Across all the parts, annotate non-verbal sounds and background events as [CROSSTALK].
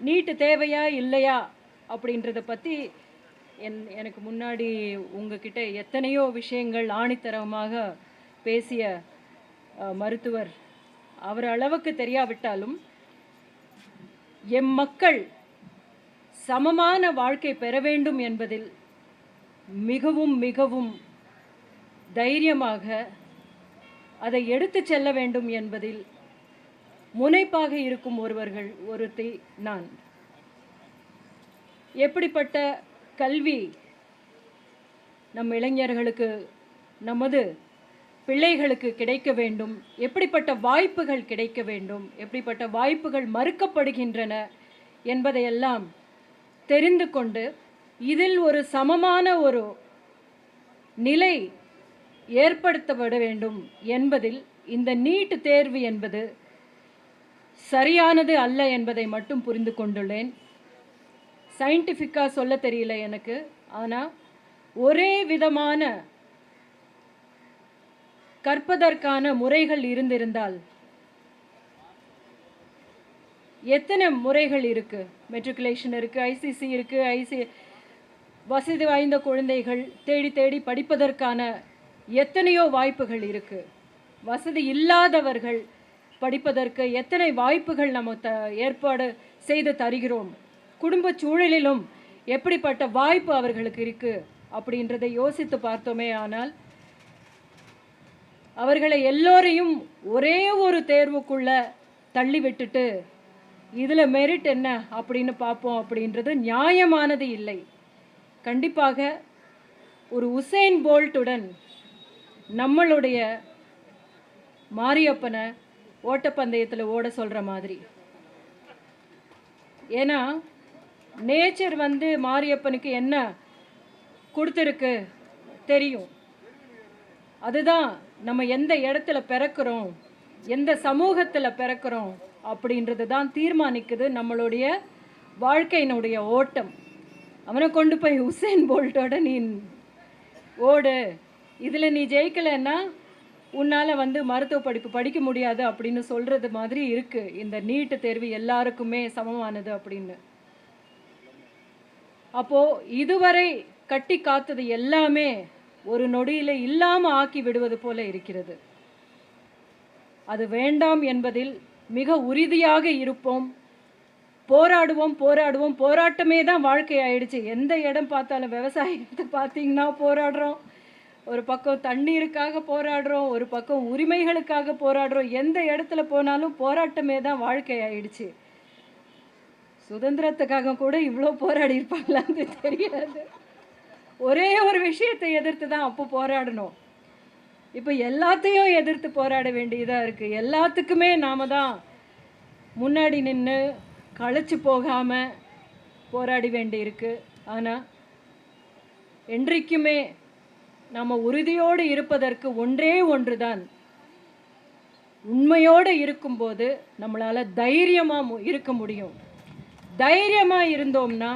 நீட்டு தேவையா இல்லையா அப்படின்றத பற்றி என் எனக்கு முன்னாடி உங்ககிட்ட எத்தனையோ விஷயங்கள் ஆணித்தரமாக பேசிய மருத்துவர் அவர் அளவுக்கு தெரியாவிட்டாலும் எம் மக்கள் சமமான வாழ்க்கை பெற வேண்டும் என்பதில் மிகவும் மிகவும் தைரியமாக அதை எடுத்துச் செல்ல வேண்டும் என்பதில் முனைப்பாக இருக்கும் ஒருவர்கள் ஒருத்தி நான். எப்படிப்பட்ட கல்வி நம் இளைஞர்களுக்கு நமது பிள்ளைகளுக்கு கிடைக்க வேண்டும்? எப்படிப்பட்ட வாய்ப்புகள் கிடைக்க வேண்டும்? எப்படிப்பட்ட வாய்ப்புகள் மறுக்கப்படுகின்றன என்பதையெல்லாம் தெரிந்து கொண்டு இதில் ஒரு சமமான ஒரு நிலை ஏற்படுத்தப்பட வேண்டும் என்பதில் இந்த நீட் தேர்வு என்பது சரியானது அல்ல என்பதை மட்டும் புரிந்து கொண்டுள்ளேன். சயின்டிஃபிக்காக சொல்ல தெரியல எனக்கு. ஆனால் ஒரே விதமான கற்பதற்கான முறைகள் இருந்திருந்தால் எத்தனை முறைகள் இருக்கு? மெட்ரிகுலேஷன் இருக்கு ஐசிசி இருக்கு ஐசி வசதி வாய்ந்த குழந்தைகள் தேடி தேடி படிப்பதற்கான எத்தனையோ வாய்ப்புகள் இருக்கு. வசதி இல்லாதவர்கள் படிப்பதற்கு எத்தனை வாய்ப்புகள் நம்ம த ஏற்பாடு செய்து தருகிறோம்? குடும்ப சூழலிலும் எப்படிப்பட்ட வாய்ப்பு அவர்களுக்கு இருக்குது அப்படின்றதை யோசித்து பார்த்தோமே ஆனால் அவர்களை எல்லோரையும் ஒரே ஒரு தேர்வுக்குள்ள தள்ளி விட்டுட்டு இதில் மெரிட் என்ன? அப்படின்னு பார்ப்போம் அப்படின்றது நியாயமானது இல்லை. கண்டிப்பாக ஒரு உசேன் போல்ட்டுடன் நம்மளுடைய மாரியப்பனை ஓட்டப்பந்தயத்தில் ஓட சொல்கிற மாதிரி. ஏன்னா நேச்சர் வந்து மாரியப்பனுக்கு என்ன கொடுத்துருக்கு தெரியும். அதுதான் நம்ம எந்த இடத்துல பிறக்கிறோம் எந்த சமூகத்தில் பிறக்கிறோம் அப்படின்றது தான் தீர்மானிக்குது நம்மளுடைய வாழ்க்கையினுடைய ஓட்டம். அவனை கொண்டு போய் உசேன் போல்ட்டோட நீ ஓடு. இதில் நீ ஜெயிக்கலைன்னா உன்னால் வந்து மருத்துவ படிப்பு படிக்க முடியாது அப்படின்னு சொல்கிறது மாதிரி இருக்குது இந்த நீட்டு தேர்வு எல்லாருக்குமே சமமானது அப்படின்னு. அப்போது இதுவரை கட்டி காத்தது எல்லாமே ஒரு நொடியில் இல்லாமல் ஆக்கி விடுவது போல இருக்கிறது. அது வேண்டாம் என்பதில் மிக உறுதியாக இருப்போம். போராடுவோம் போராடுவோம். போராட்டமே தான் வாழ்க்கை ஆயிடுச்சு. எந்த இடம் பார்த்தாலும் விவசாயத்தை பார்த்தீங்கன்னா போராடுறோம். ஒரு பக்கம் தண்ணீருக்காக போராடுறோம் ஒரு பக்கம் உரிமைகளுக்காக போராடுறோம். எந்த இடத்துல போனாலும் போராட்டமே தான் வாழ்க்கை ஆயிடுச்சு சுதந்திரத்துக்காக கூட இவ்வளோ போராடி இருப்பாங்களான்னு [LAUGHS] தெரியாது. ஒரே ஒரு விஷயத்தை எதிர்த்து தான் அப்போ போராடணும். இப்போ எல்லாத்தையும் எதிர்த்து போராட வேண்டியதாக இருக்குது எல்லாத்துக்குமே நாம் தான் முன்னாடி நின்று களைச்சி போகாமல் போராடி வேண்டியிருக்கு. ஆனால் என்றைக்குமே நம்ம உறுதியோடு இருப்பதற்கு ஒன்றே ஒன்று தான் உண்மையோடு இருக்கும்போது நம்மளால் தைரியமாக இருக்க முடியும். தைரியமாக இருந்தோம்னா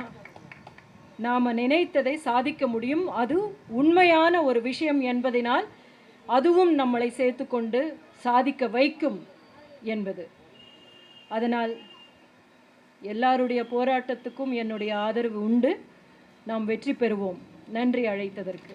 நாம் நினைத்ததை சாதிக்க முடியும். அது உண்மையான ஒரு விஷயம் என்பதனால் அதுவும் நம்மளை சேர்த்து கொண்டு சாதிக்க வைக்கும் என்பது. அதனால் எல்லாருடைய போராட்டத்துக்கும் என்னுடைய ஆதரவு உண்டு. நாம் வெற்றி பெறுவோம். நன்றி அழைத்ததற்கு.